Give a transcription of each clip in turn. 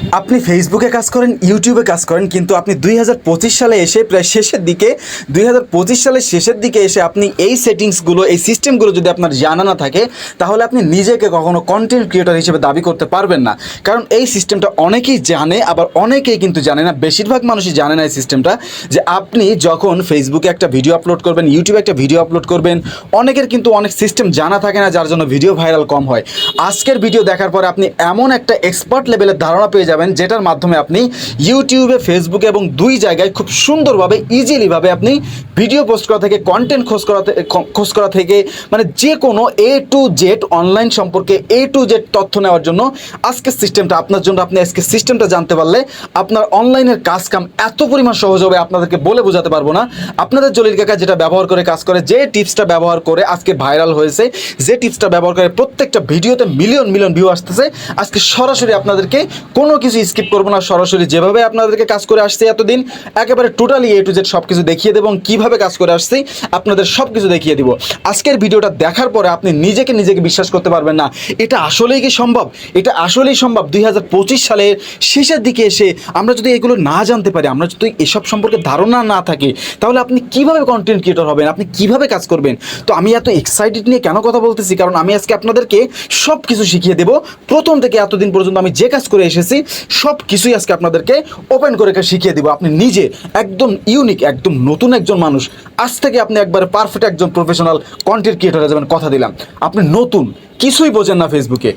আপনি ফেসবুকে কাজ করেন ইউটিউবে কাজ করেন, কিন্তু আপনি দুই হাজার পঁচিশ সালে এসে প্রায় শেষের দিকে, দুই হাজার পঁচিশ সালের শেষের দিকে এসে আপনি এই সেটিংসগুলো এই সিস্টেমগুলো যদি আপনার জানা না থাকে, তাহলে আপনি নিজেকে কখনো কন্টেন্ট ক্রিয়েটর হিসেবে দাবি করতে পারবেন না। কারণ এই সিস্টেমটা অনেকেই জানে, আবার অনেকেই কিন্তু জানে না, বেশিরভাগ মানুষই জানে না এই সিস্টেমটা যে আপনি যখন ফেসবুকে একটা ভিডিও আপলোড করবেন ইউটিউবে একটা ভিডিও আপলোড করবেন, অনেকের কিন্তু অনেক সিস্টেম জানা থাকে না, যার জন্য ভিডিও ভাইরাল কম হয়। আজকের ভিডিও দেখার পরে আপনি এমন একটা এক্সপার্ট লেভেলের ধারণা পেয়ে যাবেন, যেটার মাধ্যমে আপনি ইউটিউবে, ফেসবুকে এবং দুই জায়গায় খুব সুন্দরভাবে ইজিলিভাবে আপনি ভিডিও পোস্ট করা থেকে কন্টেন্ট খোঁজ করা খোঁজ করা থেকে মানে যে কোনো এ টু জেড অনলাইন সম্পর্কে এ টু জেড তথ্য নেওয়ার জন্য আজকের সিস্টেমটা আপনার জন্য আপনি আজকে সিস্টেমটা জানতে পারলে আপনার অনলাইনের কাজ কাম এত পরিমাণ সহজ হবে, আপনাদেরকে বলে বোঝাতে পারব না। আপনাদের জলিল কাকা যেটা ব্যবহার করে কাজ করে, যে টিপসটা ব্যবহার করে আজকে ভাইরাল হয়েছে, যে টিপসটা ব্যবহার করে প্রত্যেকটা ভিডিওতে মিলিয়ন মিলিয়ন ভিউ আসতেছে, আজকে সরাসরি আপনাদেরকে কোনো কিছু স্কিপ করব না, সরাসরি যেভাবে আপনাদেরকে কাজ করে আসছে এতদিন, একেবারে টোটালি এ টু জেড সব কিছু দেখিয়ে দেবো কীভাবে কাজ করে আসছি, আপনাদের সব কিছু দেখিয়ে দিব। আজকের ভিডিওটা দেখার পরে আপনি নিজেকে নিজেকে বিশ্বাস করতে পারবেন না। এটা আসলেই কি সম্ভব? এটা আসলেই সম্ভব? দুই হাজার পঁচিশ সালের শেষের দিকে এসে আমরা যদি এগুলো না জানতে পারি, আমরা যদি এসব সম্পর্কে ধারণা না থাকে, তাহলে আপনি কীভাবে কন্টেন্ট ক্রিয়েটর হবেন? আপনি কীভাবে কাজ করবেন? তো আমি এত এক্সাইটেড নিয়ে কেন কথা বলতেছি? কারণ আমি আজকে আপনাদেরকে সব কিছু শিখিয়ে দেব। প্রথম থেকে এতদিন পর্যন্ত আমি যে কাজ করে এসেছি সব কিছুই আজকে আপনাদেরকে ওপেন করে শিখিয়ে দিব। আপনি নিজে একদম ইউনিক একদম নতুন একজন মানুষ। আজ থেকে আপনি একবারে পারফেক্ট একজন প্রফেশনাল কন্টেন্ট ক্রিয়েটর হয়ে যাবেন কথা দিলাম। আপনি নতুন, কিছুই বোঝেন না ফেসবুকে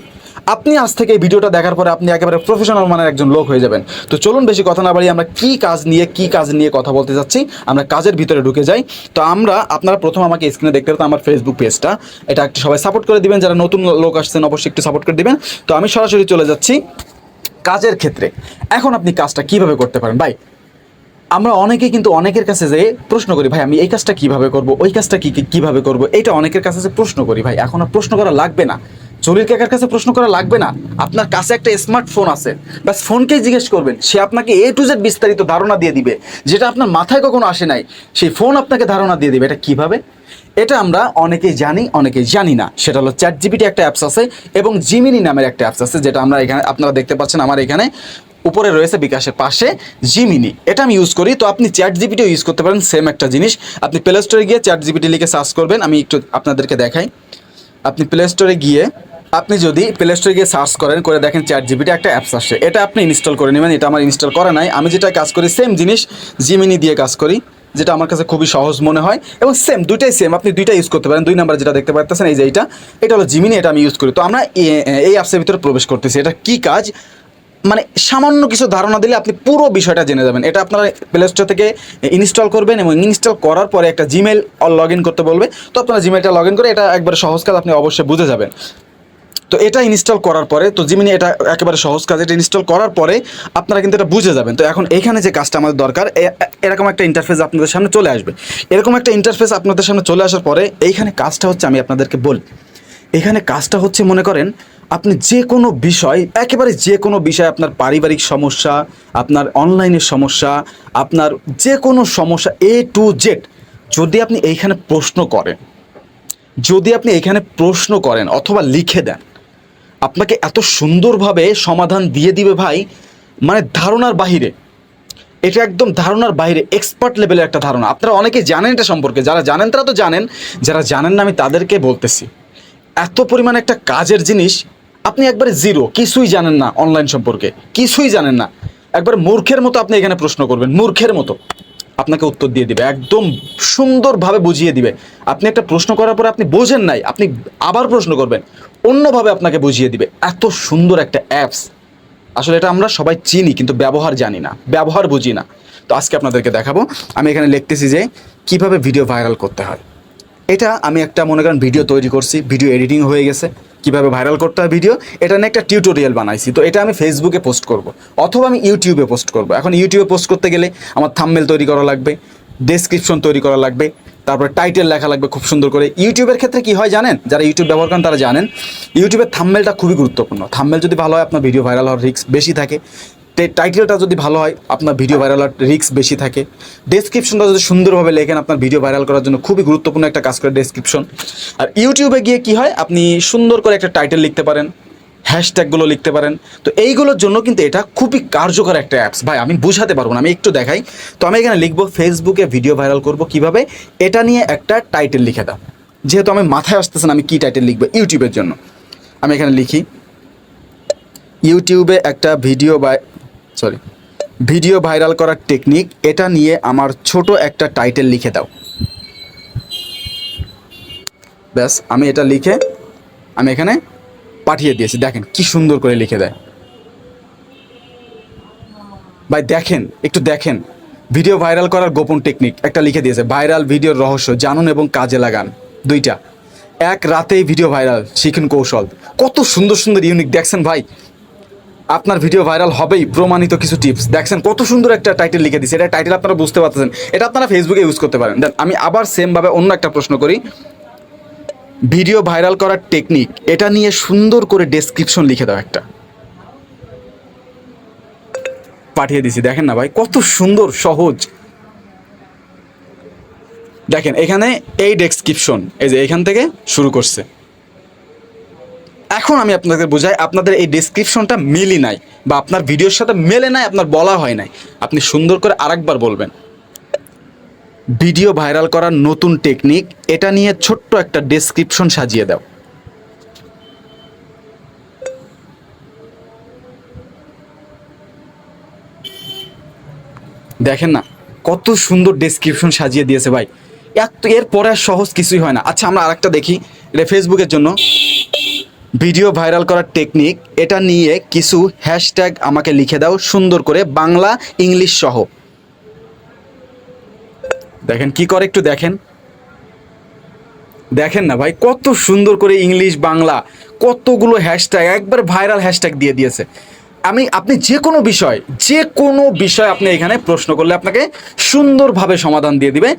আপনি আজ থেকে এই ভিডিওটা দেখার পরে আপনি একেবারে প্রফেশনাল মানের একজন লোক হয়ে যাবেন। তো চলুন বেশি কথা না বাড়ি আমরা কি কাজ নিয়ে, কি কাজ নিয়ে কথা বলতে যাচ্ছি, আমরা কাজের ভিতরে ঢুকে যাই। তো আমরা, আপনারা প্রথম আমাকে স্ক্রিনে দেখতে পারেন আমার ফেসবুক পেজটা এটা একটু সবাই সাপোর্ট করে দিবেন, যারা নতুন লোক আসছেন অবশ্যই একটু সাপোর্ট করে দিবেন। তো আমি সরাসরি চলে যাচ্ছি। কাজের ক্ষেত্রে। এখন আপনি কাজটা কীভাবে করতে পারেন? ভাই, আমরা অনেকেই কিন্তু অনেকের কাছে যে প্রশ্ন করি, ভাই, আমি এই কাজটা কীভাবে করব? ওই কাজটা কি কীভাবে করব? এটা অনেকের কাছে যে প্রশ্ন করি, ভাই, এখন আর প্রশ্ন করা লাগবে না। জলিল কাকার কাছে প্রশ্ন করা লাগবে না। আপনার কাছে একটা স্মার্টফোন আছে। ব্যাস, ফোনকেই জিজ্ঞেস করবেন। সে আপনাকে এ টু জেড বিস্তারিত ধারণা দিয়ে দিবে। যেটা আপনার মাথায় কখনো আসে নাই। সেই ফোন আপনাকে ধারণা দিয়ে দিবে। এটা কীভাবে? এটা আমরা অনেকেই জানি অনেকেই জানি না। সেটা হলো চ্যাট জিপিটি একটা অ্যাপস আছে এবং জিমিনি নামের একটা অ্যাপস আছে, যেটা আমরা এখানে, আপনারা দেখতে পাচ্ছেন আমার এখানে উপরে রয়েছে বিকাশের পাশে জিমিনি এটা আমি ইউজ করি, তো আপনি চ্যাট জিপিটিও ইউজ করতে পারেন সেম একটা জিনিস। আপনি প্লে স্টোরে গিয়ে চ্যাট জিপিটি লিখে সার্চ করবেন, আমি একটু আপনাদেরকে দেখাই। আপনি প্লে স্টোরে গিয়ে আপনি যদি প্লে স্টোরে গিয়ে সার্চ করেন, করে দেখেন চ্যাট জিপিটি একটা অ্যাপস আসছে। এটা আপনি ইনস্টল করে নেবেন, এটা আমার ইনস্টল করা নাই। আমি যেটা কাজ করি সেম জিনিস জিমিনি দিয়ে কাজ করি। যেটা আমার কাছে খুবই সহজ মনে হয়। এবং সেম দুইটাই সেম আপনি দুইটা ইউজ করতে পারেন। দুই নাম্বার যেটা দেখতে পাচ্ছেন এই যে এইটা। এটা হলো জিমিনি এটা আমি ইউজ করি। তো আমরা এই অ্যাপসের ভিতরে প্রবেশ করতেছি। এটা কি কাজ? মানে সামান্য কিছু ধারণা দিলে আপনি পুরো বিষয়টা জেনে যাবেন। এটা আপনারা প্লে স্টোর থেকে ইনস্টল করবেন এবং ইনস্টল করার পরে একটা জিমেল লগ করতে বলবে। তো আপনারা জিমেলটা লগ করে এটা একবারে সহজ কাজ, আপনি অবশ্যই বুঝে যাবেন। তো এটা ইনস্টল করার পরে, তো জিমিনি এটা একেবারে সহজ কাজ, এটা ইনস্টল করার পরে আপনারা কিন্তু এটা বুঝে যাবেন। তো এখন এখানে যে কাজটা আমাদের দরকার এরকম একটা ইন্টারফেস আপনাদের সামনে চলে আসবে। এরকম একটা ইন্টারফেস আপনাদের সামনে চলে আসার পরে, এইখানে কাজটা হচ্ছে আমি আপনাদেরকে বলি। এখানে কাজটা হচ্ছে, মনে করেন, আপনি যে কোনো বিষয়, একেবারে যে কোনো বিষয়, আপনার পারিবারিক সমস্যা, আপনার অনলাইনের সমস্যা, আপনার যে কোনো সমস্যা এ টু জেড যদি আপনি এইখানে প্রশ্ন করেন, যদি আপনি এখানে প্রশ্ন করেন অথবা লিখে দেন আপনাকে এত সুন্দরভাবে সমাধান দিয়ে দিবে ভাই মানে ধারণার বাহিরে। এটা একদম ধারণার বাইরে এক্সপার্ট লেভেলের একটা ধারণা। আপনারা অনেকে জানেন এটা সম্পর্কে, যারা জানেন তারা তো জানেন, যারা জানেন না আমি তাদেরকে বলতেছি। এত পরিমাণ একটা কাজের জিনিস, আপনি একবারে জিরো কিছুই জানেন না অনলাইন সম্পর্কে, কিছুই জানেন না। একবার মূর্খের মতো আপনি এখানে প্রশ্ন করবেন, মূর্খের মতো। আপনাকে উত্তর দিয়ে দিবে, একদম সুন্দরভাবে বুঝিয়ে দিবে। আপনি একটা প্রশ্ন করার পরে আপনি বোঝেন নাই, আপনি আবার প্রশ্ন করবেন, অন্যভাবে আপনাকে বুঝিয়ে দিবে। এত সুন্দর একটা অ্যাপস আসলে এটা আমরা সবাই চিনি, কিন্তু ব্যবহার জানি না, ব্যবহার বুঝি না। তো আজকে আপনাদেরকে দেখাবো, আমি এখানে লিখতেছি যে কীভাবে ভিডিও ভাইরাল করতে হয়। এটা আমি একটা, মনে করেন ভিডিও তৈরি করছি ভিডিও এডিটিং হয়ে গেছে। কীভাবে ভাইরাল করতে হয় ভিডিও এটা নিয়ে একটা টিউটোরিয়াল বানাইছি। তো এটা আমি ফেসবুকে পোস্ট করব, অথবা আমি ইউটিউবে পোস্ট করব। এখন ইউটিউবে পোস্ট করতে গেলে আমার থাম্বেল তৈরি করা লাগবে ডেসক্রিপশন তৈরি করা লাগবে, তারপরে টাইটেল লেখা লাগবে খুব সুন্দর করে। ইউটিউবের ক্ষেত্রে কি হয় জানেন? যারা ইউটিউব ব্যবহার করেন তারা জানেন ইউটিউবের থাম্বেলটা খুবই গুরুত্বপূর্ণ। থাম্বেল যদি ভালো হয়, আপনার ভিডিও ভাইরাল হওয়ার রিস্ক বেশি থাকে। টাইটেলটা যদি ভালো হয়, আপনার ভিডিও ভাইরাল হওয়ার রিস্ক বেশি থাকে। ডেসক্রিপশনটা যদি সুন্দরভাবে লেখেন, আপনার ভিডিও ভাইরাল করার জন্য খুবই গুরুত্বপূর্ণ একটা কাজ করে ডেসক্রিপশন আর ইউটিউবে গিয়ে কি হয়, আপনি সুন্দর করে একটা টাইটেল লিখতে পারেন হ্যাশট্যাগুলো লিখতে পারেন। তো এইগুলোর জন্য কিন্তু এটা খুবই কার্যকর একটা অ্যাপস ভাই, আমি বুঝাতে পারব না, আমি একটু দেখাই। তো আমি এখানে লিখব ফেসবুকে ভিডিও ভাইরাল করব কীভাবে? এটা নিয়ে একটা টাইটেল লিখে দাও। যেহেতু আমি মাথায় আসতেছে আমি কী টাইটেল লিখব ইউটিউবের জন্য। আমি এখানে লিখি ইউটিউবে একটা ভিডিও বাই সরি ভিডিও ভাইরাল করার টেকনিক এটা নিয়ে আমার ছোট একটা টাইটেল লিখে দাও। ব্যাস, আমি এটা লিখে আমি এখানে পাঠিয়ে দিয়েছি। দেখেন কি সুন্দর করে লিখে দেয়। ভাই, দেখেন, একটু দেখেন। ভিডিও ভাইরাল করার গোপন টেকনিক একটা লিখে দিয়েছে। ভাইরাল ভিডিওর রহস্য, জানুন এবং কাজে লাগান। দুইটা। এক রাতেই ভিডিও ভাইরাল শিখুন কৌশল। কত সুন্দর সুন্দর ইউনিক দেখছেন ভাই আপনার ভিডিও ভাইরাল হবেই প্রমাণিত কিছু টিপস দেখছেন, কত সুন্দর একটা টাইটেল লিখে দিয়েছে এটা টাইটেল আপনারা বুঝতে পারতেছেন। এটা আপনারা ফেসবুকে ইউজ করতে পারেন। দেন, আমি আবার সেমভাবে অন্য একটা প্রশ্ন করি। ভিডিও ভাইরাল করার টেকনিক এটা নিয়ে সুন্দর করে ডেসক্রিপশন লিখে দাও একটা। পাঠিয়ে দিছি। দেখেন না ভাই, কত সুন্দর, সহজ। দেখেন, এখানে এই ডেসক্রিপশন এই যে এখান থেকে শুরু করছে। এখন আমি আপনাদের বোঝাই, আপনাদের এই ডেসক্রিপশনটা মিলি নাই বা আপনার ভিডিওর সাথে মেলে নাই, আপনার বলা হয় নাই। আপনি সুন্দর করে আরেকবার বলবেন। ভিডিও ভাইরাল করার নতুন টেকনিক এটা নিয়ে ছোট্ট একটা ডেসক্রিপশন সাজিয়ে দাও। দেখেন না, কত সুন্দর ডেসক্রিপশন সাজিয়ে দিয়েছে ভাই। এত এরপরে আর সহজ কিছুই হয় না। আচ্ছা আমরা আরেকটা দেখি, এটা ফেসবুকের জন্য। ভিডিও ভাইরাল করার টেকনিক এটা নিয়ে কিছু হ্যাশট্যাগ আমাকে লিখে দাও সুন্দর করে বাংলা, ইংলিশ সহ। দেখেন কি করে একটু দেখেন। দেখেন না ভাই, কত সুন্দর করে ইংলিশ, বাংলা, কতগুলো হ্যাশট্যাগ একবার ভাইরাল হ্যাশট্যাগ দিয়ে দিয়েছে। আমি, আপনি যে কোনো বিষয়, যে কোনো বিষয় আপনি এখানে প্রশ্ন করলে আপনাকে সুন্দরভাবে সমাধান দিয়ে দিবে।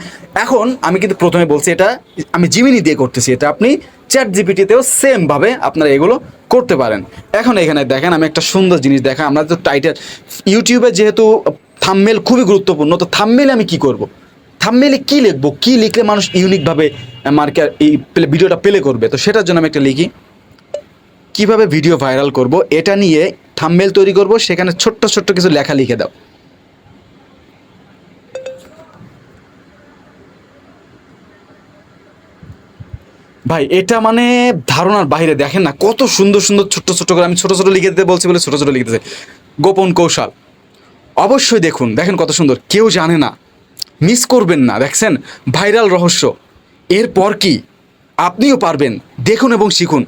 এখন আমি কিন্তু প্রথমে বলছি এটা, আমি জিমিনি দিয়ে করতেছি, এটা আপনি চ্যাট জিপিটিতেও সেমভাবে আপনারা এগুলো করতে পারেন। এখন এখানে দেখেন, আমি একটা সুন্দর জিনিস দেখা আমরা তো টাইটেল ইউটিউবে যেহেতু থাম্মেল খুবই গুরুত্বপূর্ণ, তো থাম্মেলে আমি কি করব? থাম্মেলে কি লিখব? কি লিখলে মানুষ ইউনিকভাবে মার্কে এই ভিডিওটা প্লে করবে? তো সেটার জন্য আমি একটা লিখি। কীভাবে ভিডিও ভাইরাল করব? এটা নিয়ে থাম্বেল তৈরি করব, সেখানে ছোট্ট ছোট্ট কিছু লেখা লিখে দাও। ভাই, এটা মানে ধারণার বাইরে, দেখেন না, কত সুন্দর সুন্দর ছোট্ট ছোট্ট করে আমি ছোট ছোট লিখে দিতে বলছি বলে ছোট ছোট লিখে দিতে গোপন কৌশল। অবশ্যই দেখুন, দেখেন কত সুন্দর, কেউ জানে না মিস করবেন না, দেখছেন? ভাইরাল রহস্য। এরপর কি? আপনিও পারবেন, দেখুন এবং শিখুন।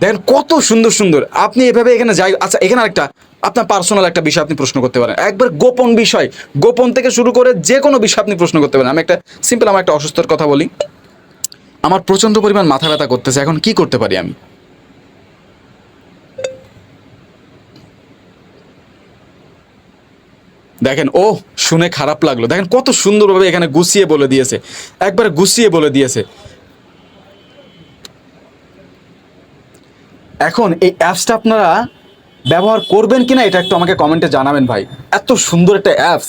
দেখেন কত সুন্দর সুন্দর, আপনি এভাবে এখানে যাই আচ্ছা এখানে একটা আপনার পার্সোনাল একটা বিষয় আপনি প্রশ্ন করতে পারেন। একবার গোপন বিষয়, গোপন থেকে শুরু করে যে কোনো বিষয় আপনি প্রশ্ন করতে পারেন। আমি একটা সিম্পল আমার একটা অসুস্থর কথা বলি। আমার প্রচণ্ড পরিমাণ মাথা ব্যথা করতেছে, এখন কি করতে পারি আমি? দেখেন ও শুনে খারাপ লাগল। দেখেন, কত সুন্দরভাবে এখানে গুছিয়ে বলে দিয়েছে। একবার গুছিয়ে বলে দিয়েছে। এখন এই অ্যাপসটা আপনারা ব্যবহার করবেন কিনা, এটা একটু আমাকে কমেন্টে জানাবেন ভাই। এত সুন্দর একটা অ্যাপস।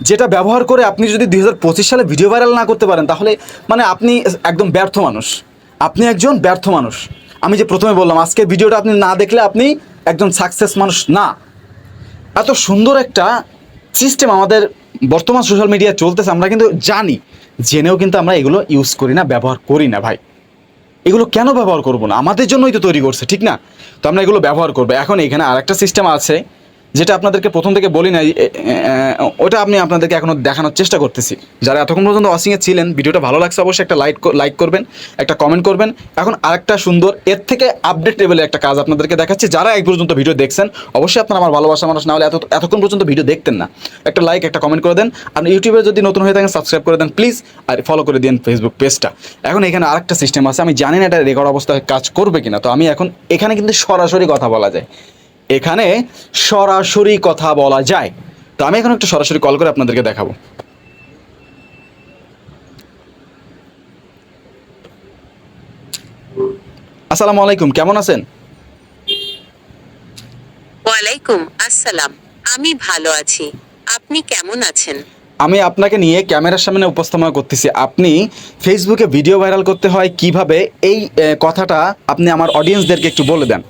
যেটা ব্যবহার করে আপনি যদি দুই হাজার পঁচিশ সালে ভিডিও ভাইরাল না করতে পারেন, তাহলে মানে আপনি একদম ব্যর্থ মানুষ। আপনি একজন ব্যর্থ মানুষ। আমি যে প্রথমে বললাম, আজকে ভিডিওটা আপনি না দেখলে আপনি একজন সাকসেস মানুষ না। এত সুন্দর একটা সিস্টেম আমাদের বর্তমান সোশ্যাল মিডিয়া চলতেছে, আমরা কিন্তু জানি। জেনেও কিন্তু আমরা এগুলো ইউজ করি না, ব্যবহার করি না ভাই। এগুলো কেন ব্যবহার করব না? আমাদের জন্যই তো তৈরি করছে, ঠিক না? তো আমরা এগুলো ব্যবহার করব। এখন এখানে আরেকটা সিস্টেম আছে। যেটা আপনাদেরকে প্রথম থেকে বলি নাই ওটা আপনি আপনাদেরকে এখনও দেখানোর চেষ্টা করতেছি। যারা এতক্ষণ পর্যন্ত ওয়াচিংয়ে ছিলেন, ভিডিওটা ভালো লাগছে অবশ্যই একটা লাইক লাইক করবেন, একটা কমেন্ট করবেন। এখন আরেকটা সুন্দর, এর থেকে আপডেট লেভেলের একটা কাজ আপনাদেরকে দেখাচ্ছি। যারা এক পর্যন্ত ভিডিও দেখছেন, অবশ্যই আপনারা আমার ভালোবাসা মানুষ, না হলে এত, এতক্ষণ পর্যন্ত ভিডিও দেখতেন না। একটা লাইক একটা কমেন্ট করে দেন। আপনি ইউটিউবে যদি নতুন হয়ে থাকেন সাবস্ক্রাইব করে দেন প্লিজ আর ফলো করে দিন ফেসবুক পেজটা এখন এখানে আরেকটা সিস্টেম আছে, আমি জানি না এটা রেকর্ড অবস্থায় কাজ করবে কিনা, তো আমি এখন এখানে কিন্তু সরাসরি কথা বলা যায়। এখানে সরাসরি কথা বলা যায়। তো আমি এখন একটা সরাসরি কল করে আপনাদেরকে দেখাবো। আসসালামু আলাইকুম কেমন আছেন? ওয়ালাইকুম আসসালাম আমি ভালো আছি। আপনি কেমন আছেন? আমি আপনাকে নিয়ে ক্যামেরার সামনে উপস্থাপনা করতেছি। আপনি ফেসবুকে ভিডিও ভাইরাল করতে হয় কীভাবে? এই কথাটা আপনি আমার অডিয়েন্সদেরকে একটু বলে দেন।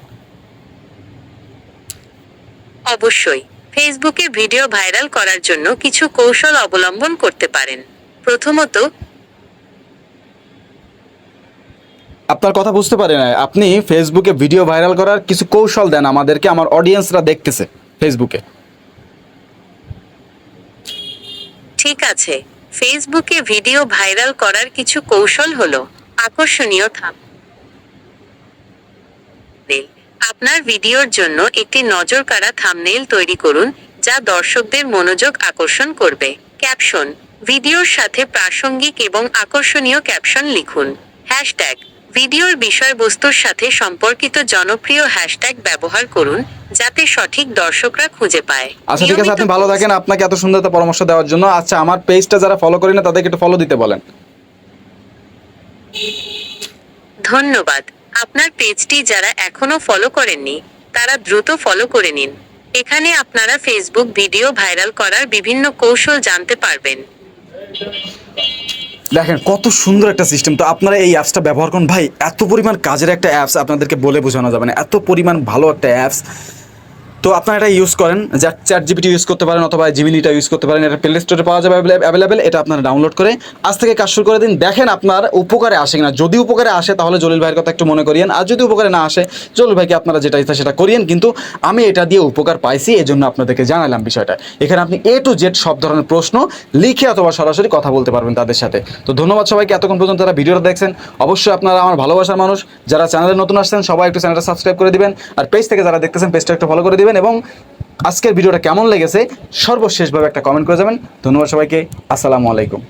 অবশ্যই। ফেসবুকে ভিডিও ভাইরাল করার জন্য কিছু কৌশল অবলম্বন করতে পারেন। প্রথমত আপনার কথা বুঝতে পারি না আপনি ফেসবুকে ভিডিও ভাইরাল করার কিছু কৌশল দেন আমাদেরকে আমার অডিয়েন্সরা দেখতেছে ফেসবুকে ঠিক আছে। ফেসবুকে ভিডিও ভাইরাল করার কিছু কৌশল হলো আকর্ষণীয় থাম আপনার ভিডিওর জন্য একটি নজর কাড়া থামনেইল তৈরি করুন যা দর্শকদের মনোযোগ আকর্ষণ করবে। ক্যাপশন ভিডিওর সাথে প্রাসঙ্গিক এবং আকর্ষণীয় ক্যাপশন লিখুন। হ্যাশট্যাগ ভিডিওর বিষয়বস্তুর সাথে সম্পর্কিত জনপ্রিয় হ্যাশট্যাগ ব্যবহার করুন যাতে সঠিক দর্শকরা খুঁজে পায়। আচ্ছা ঠিক আছে আপনি ভালো থাকেন। আপনাকে এত সুন্দর একটা পরামর্শ দেওয়ার জন্য। আচ্ছা আমার পেজটা যারা ফলো করি না তাদেরকে একটু ফলো দিতে বলেন। ধন্যবাদ। আপনার পেজটি যারা এখনও ফলো করেননি, তারা দ্রুত ফলো করে নিন। এখানে আপনারা ফেসবুক ভিডিও ভাইরাল করার বিভিন্ন কৌশল জানতে পারবেন। দেখেন, কত সুন্দর একটা সিস্টেম তো আপনারা এই অ্যাপসটা ব্যবহার করুন। ভাই, এত পরিমাণ কাজের একটা অ্যাপস আপনাদেরকে বলে বোঝানো যাবে না। এত পরিমাণ ভালো একটা অ্যাপস তো আপনারা এটা ইউজ করেন, যা চ্যাট জিপিটি ইউজ করতে পারেন অথবা জিমিনিটা ইউজ করতে পারেন, এটা প্লে স্টোরে পাওয়া যাবে অ্যাভেলেবেল এটা আপনারা ডাউনলোড করে আজ থেকে কাজ শুরু করে দিন। দেখেন আপনার উপকারে আসে কিনা। যদি উপকারে আসে, তাহলে জলিল ভাইয়ের কথা একটু মনে করিয়েন। আর যদি উপকারে না আসে, জলিল ভাইকে আপনারা যেটা ইচ্ছা সেটা করিয়েন। কিন্তু আমি এটা দিয়ে উপকার পাইছি এই জন্য আপনাদেরকে জানালাম বিষয়টা। এখানে আপনি এ টু জেড সব ধরনের প্রশ্ন লিখে অথবা সরাসরি কথা বলতে পারবেন তাদের সাথে। তো ধন্যবাদ সবাইকে। এতক্ষণ পর্যন্ত যারা ভিডিওটা দেখছেন, অবশ্যই আপনারা আমার ভালোবাসার মানুষ। যারা চ্যানেলে নতুন আসছেন, সবাই একটু চ্যানেলটা সাবস্ক্রাইব করে দিবেন। আর পেজ থেকে যারা দেখতেছেন পেজটা একটু ফলো করে দিবেন এবং আজকের ভিডিওটা কেমন লেগেছে সর্বশেষভাবে একটা কমেন্ট করে যাবেন। ধন্যবাদ সবাইকে। আসসালামু আলাইকুম।